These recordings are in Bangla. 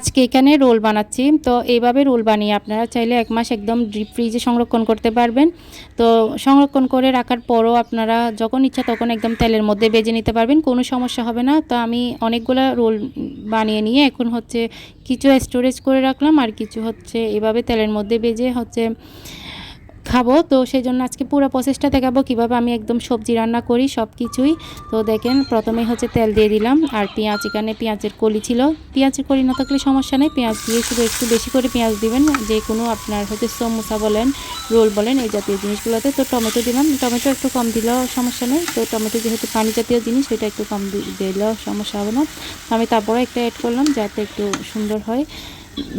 আজকে এখানে রোল বানাচ্ছি। তো এইভাবে রোল বানিয়ে আপনারা চাইলে এক মাস একদম ডিপ ফ্রিজে সংরক্ষণ করতে পারবেন। তো সংরক্ষণ করে রাখার পরও আপনারা যখন ইচ্ছা তখন একদম তেলের মধ্যে বেজে নিতে পারবেন, কোনো সমস্যা হবে না। তো আমি অনেকগুলো রোল বানিয়ে নিয়ে এখন হচ্ছে কিছু স্টোরেজ করে রাখলাম আর কিছু হচ্ছে এভাবে তেলের মধ্যে বেজে হচ্ছে খাব তো সেই জন্য আজকে পুরো প্রসেসটা দেখাবো কীভাবে আমি একদম সবজি রান্না করি সব কিছুই তো দেখেন প্রথমে হচ্ছে তেল দিয়ে দিলাম। আর পেঁয়াজ, এখানে পেঁয়াজের কলি ছিল। পেঁয়াজের কলি না থাকলে সমস্যা নেই। পেঁয়াজ দিয়ে শুধু একটু বেশি করে পেঁয়াজ দিবেন। যে কোনো আপনার হচ্ছে সমোসা বলেন, রোল বলেন, এই জাতীয় জিনিসগুলোতে। তো টমেটো দিলাম। টমেটো একটু কম দিলেও সমস্যা নেই। তো টমেটো যেহেতু পানি জাতীয় জিনিস, সেটা একটু কম দিলেও সমস্যা হবে না। আমি তারপরে একটা অ্যাড করলাম যাতে একটু সুন্দর হয়।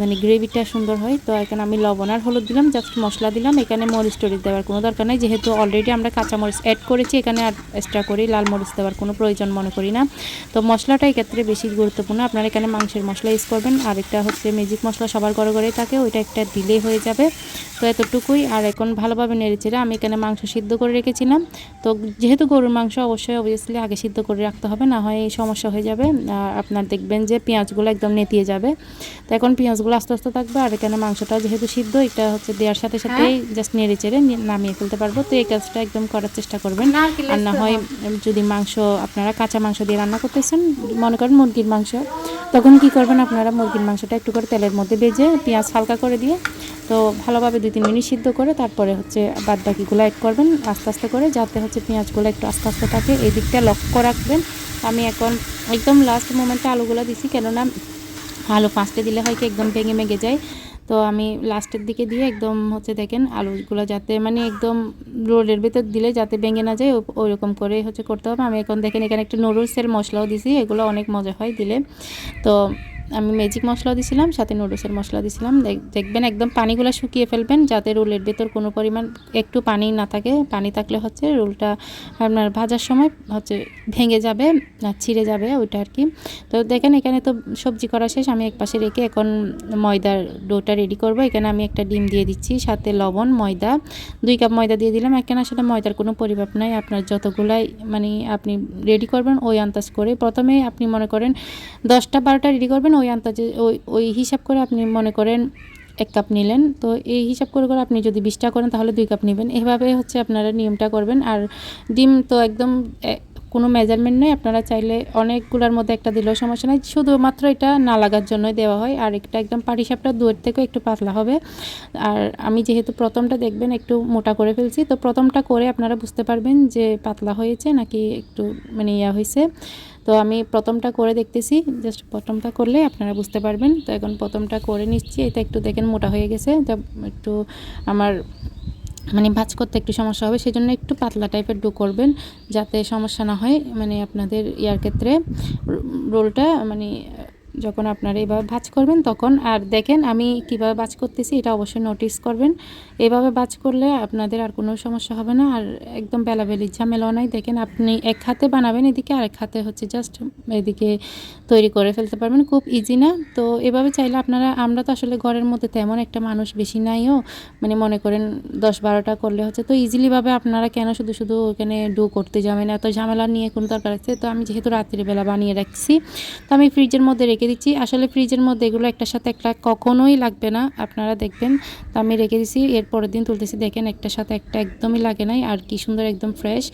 মানে গ্রেভিটা সুন্দর হয়। তো এখানে আমি লবণ আর হলুদ দিলাম জাস্ট মশলা দিলাম। এখানে মরিচ টরিচ দেওয়ার কোনো দরকার নেই। যেহেতু অলরেডি আমরা কাঁচা মরিচ অ্যাড করেছি, এখানে আর এক্সট্রা করি লাল মরিচ দেওয়ার কোনো প্রয়োজন মনে করি না। তো মশলাটা এক্ষেত্রে বেশি গুরুত্বপূর্ণ। আপনারা এখানে মাংসের মশলা ইউজ করবেন। আর একটা হচ্ছে ম্যাজিক মশলা সবার ঘরে ঘরে থাকে, ওইটা একটা দিলেই হয়ে যাবে। তো এতটুকুই। আর এখন ভালোভাবে নেড়েচেড়ে আমি এখানে মাংস সিদ্ধ করে রেখেছিলাম। তো যেহেতু গরুর মাংস অবশ্যই অবভিয়াসলি আগে সিদ্ধ করে রাখতে হবে, না হয় এই সমস্যা হয়ে যাবে। আপনার দেখবেন যে পেঁয়াজগুলো একদম নেতিয়ে যাবে। তো এখন পেঁয়াজগুলো আস্তে আস্তে থাকবে আর এখানে মাংসটা যেহেতু সিদ্ধ এটা হচ্ছে দেওয়ার সাথে সাথেই জাস্ট নেড়ে চেড়ে নামিয়ে ফেলতে পারব। তো এই কাজটা একদম করার চেষ্টা করবেন। আর না হয় যদি মাংস আপনারা কাঁচা মাংস দিয়ে রান্না করতেছেন মনে করেন মুরগির মাংস তখন কি করবেন আপনারা? মুরগির মাংসটা একটু করে তেলের মধ্যে ভেজে পেঁয়াজ হালকা করে দিয়ে তো ভালোভাবে দুই তিন মিনিট সিদ্ধ করে তারপরে হচ্ছে বাদ বাকিগুলো অ্যাড করবেন আস্তে আস্তে করে যাতে হচ্ছে পেঁয়াজগুলো একটু আস্তে আস্তে থাকে। এই দিকটা লক্ষ্য রাখবেন। আমি এখন একদম লাস্ট মোমেন্টে আলুগুলো দিছি কেননা আলু ফার্স্টে দিলে হয় কি একদম ভেঙে ভেঙে যায়। তো আমি লাস্টের দিকে দিয়ে একদম হচ্ছে দেখেন আলুগুলো যাতে মানে একদম রোডের ভেতর দিলে যাতে ভেঙে না যায় ওইরকম করে হচ্ছে করতে হবে। আমি এখন দেখেন এখানে একটা নুডলসের মশলাও দিছি, এগুলো অনেক মজা হয় দিলে। তো আমি ম্যাজিক মশলা দিছিলাম, সাথে নুডলসের মশলা দিছিলাম। দেখ- দেখবেন একদম পানিগুলো শুকিয়ে ফেলবেন, যাতে রোলের ভেতর কোনো পরিমাণ একটু পানি না থাকে। পানি থাকলে হচ্ছে রোলটা আপনার ভাজার সময় হচ্ছে ভেঙে যাবে ছিঁড়ে যাবে, ওইটা আর কি। তো দেখেন, এখানে তো সবজি করা শেষ। আমি এক পাশে রেখে এখন ময়দার ডোটা রেডি করব। এখানে আমি একটা ডিম দিয়ে দিচ্ছি, সাথে লবণ, ময়দা। দুই কাপ ময়দা দিয়ে দিলাম। এখানে আসলে ময়দার কোনো পরিমাপ নাই। আপনার যতগুলাই মানে আপনি রেডি করবেন, ওই আন্দাজ করে। প্রথমে আপনি মনে করেন দশটা বারোটা রেডি করবেন ওই আন্দাজে ওই ওই হিসাব করে আপনি মনে করেন এক কাপ নিলেন। তো এই হিসাব করে করে আপনি যদি বিশটা করেন, তাহলে দুই কাপ নেবেন। এভাবে হচ্ছে আপনারা নিয়মটা করবেন। আর ডিম তো একদম কোনো মেজারমেন্ট নেই। আপনারা চাইলে অনেকগুলোর মধ্যে একটা দিলেও সমস্যা নেই। শুধুমাত্র এটা না লাগার জন্যই দেওয়া হয়। আর একটা একদম পাটিসাপটা দুয়ের থেকেও একটু পাতলা হবে। আর আমি যেহেতু প্রথমটা দেখবেন, একটু মোটা করে ফেলছি। তো প্রথমটা করে আপনারা বুঝতে পারবেন যে পাতলা হয়েছে নাকি একটু মানে ইয়া হয়েছে। তো আমি প্রথমটা করে দেখতেছি জাস্ট প্রথমটা করলে আপনারা বুঝতে পারবেন। তো এখন প্রথমটা করে নিচ্ছি, এটা একটু দেখেন মোটা হয়ে গেছে, তো একটু আমার মানে ভাজ করতে একটু সমস্যা হবে, সেজন্য একটু পাতলা টাইপের ডো করবেন, যাতে সমস্যা না হয়। মানে আপনাদের ইয়ার ক্ষেত্রে রোলটা মানে যখন আপনারা এভাবে ভাজ করবেন তখন, আর দেখেন আমি কীভাবে ভাজ করতেছি, এটা অবশ্যই নোটিস করবেন। এভাবে ভাজ করলে আপনাদের আর কোনো সমস্যা হবে না, আর একদম বেলাবেলি ঝামেলাও নাই। দেখেন আপনি এক হাতে বানাবেন, এদিকে আর এক হাতে হচ্ছে জাস্ট এদিকে তৈরি করে ফেলতে পারবেন, খুব ইজি না। তো এভাবে চাইলে আপনারা, আমরা তো আসলে ঘরের মধ্যে তেমন একটা মানুষ বেশি নাইও মানে মনে করেন দশ বারোটা করলে হচ্ছে তো ইজিলিভাবে আপনারা কেন শুধু শুধু ওখানে ডু করতে যাবেন? এত ঝামেলা নিয়ে কোনো দরকার আছে? তো আমি যেহেতু রাত্রিবেলা বানিয়ে রাখছি, তো আমি ফ্রিজের মধ্যে রেখে দিচ্ছি। আসলে ফ্রিজের মধ্যে এগুলো একটার সাথে একটা কখনোই লাগবে না, আপনারা দেখবেন। তো আমি রেখে দিছি এর পরের দিন তুলতেছি। দেখেন একটার সাথে একটা একদমই লাগে নাই, আর কি সুন্দর একদম ফ্রেশ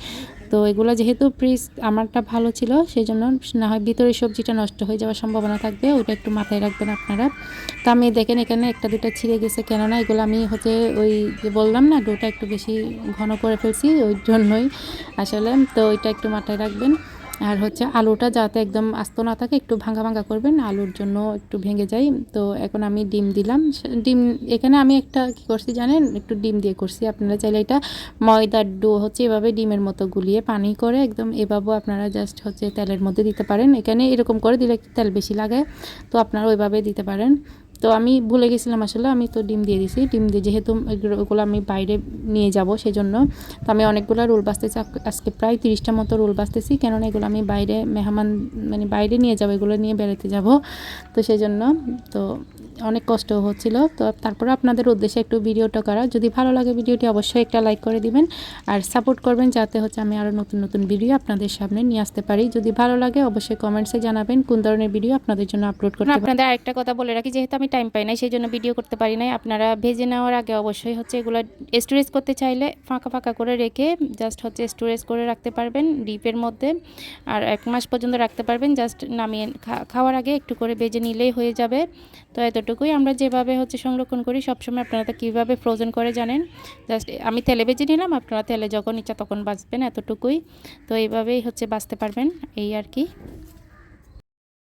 তো এগুলো যেহেতু ফ্রিজ আমারটা ভালো ছিল সেই জন্য না হয় ভিতরে সবজিটা নষ্ট হয়ে যাওয়ার সম্ভাবনা থাকবে, ওটা একটু মাথায় রাখবেন আপনারা। তো আমি দেখেন এখানে একটা দুটা ছিঁড়ে গেছে, কেননা এগুলো আমি হচ্ছে ওই যে বললাম না, ডোটা একটু বেশি ঘন করে ফেলছি, ওই জন্যই। আসলে তো ওইটা একটু মাথায় রাখবেন। আর হচ্ছে আলুটা যাতে একদম আস্ত না থাকে, একটু ভাঙা ভাঙা করবেন, আলুর জন্য একটু ভেঙে যায়। তো এখন আমি ডিম দিলাম। ডিম, এখানে আমি একটা কি করছি জানেন? একটু ডিম দিয়ে করছি। আপনারা চাইলে এটা ময়দার ডো হচ্ছে এভাবে ডিমের মতো গুলিয়ে পানি করে একদম এভাবেও আপনারা জাস্ট হচ্ছে তেলের মধ্যে দিতে পারেন। এখানে এরকম করে দিলে একটু তেল বেশি লাগে। তো আপনারা ওইভাবে দিতে পারেন। তো আমি ভুলে গেছিলাম আসলে, আমি তো ডিম দিয়ে দিছি। ডিম দিয়ে যেহেতু এগুলো- আমি বাইরে নিয়ে যাব সেই জন্য তো আমি অনেকগুলো রোল বাঁচতেছি আজকে প্রায় তিরিশটা মতো রোল বাঁচতেছি কেননা এগুলো আমি বাইরে মেহমান মানে বাইরে নিয়ে যাব, এগুলো নিয়ে বেড়াতে যাব। তো সেই জন্য তো অনেক কষ্ট হচ্ছিল। তো তারপরে আপনাদের উদ্দেশ্যে একটু ভিডিওটা করা। যদি ভালো লাগে ভিডিওটি, অবশ্যই একটা লাইক করে দিবেন। আর সাপোর্ট করবেন যাতে হচ্ছে আমি আরও নতুন নতুন ভিডিও আপনাদের সামনে নিয়ে আসতে পারি। যদি ভালো লাগে, অবশ্যই কমেন্টসে জানাবেন কোন ধরনের ভিডিও আপনাদের জন্য আপলোড করতে আপনাদের আরেকটা কথা বলে রাখি, যেহেতু আমি টাইম পাই নাই, সেই জন্য ভিডিও করতে পারি নাই। আপনারা ভেজে নেওয়ার আগে অবশ্যই হচ্ছে এগুলো স্টোরেজ করতে চাইলে ফাঁকা ফাঁকা করে রেখে জাস্ট হচ্ছে স্টোরেজ করে রাখতে পারবেন ডিপের মধ্যে। আর এক মাস পর্যন্ত রাখতে পারবেন জাস্ট নামিয়ে খাওয়ার আগে একটু করে ভেজে নিলেই হয়ে যাবে। তো এতটুকুই আমরা যেভাবে হচ্ছে সংরক্ষণ করি, সবসময় আপনারা তো কীভাবে ফ্রোজেন করে জানেন। জাস্ট আমি তেলে ভেজে নিলাম, আপনারা তেলে যখন ইচ্ছা তখন বাঁচবেন এতটুকুই। তো এইভাবেই হচ্ছে বাঁচতে পারবেন, এই আর কি।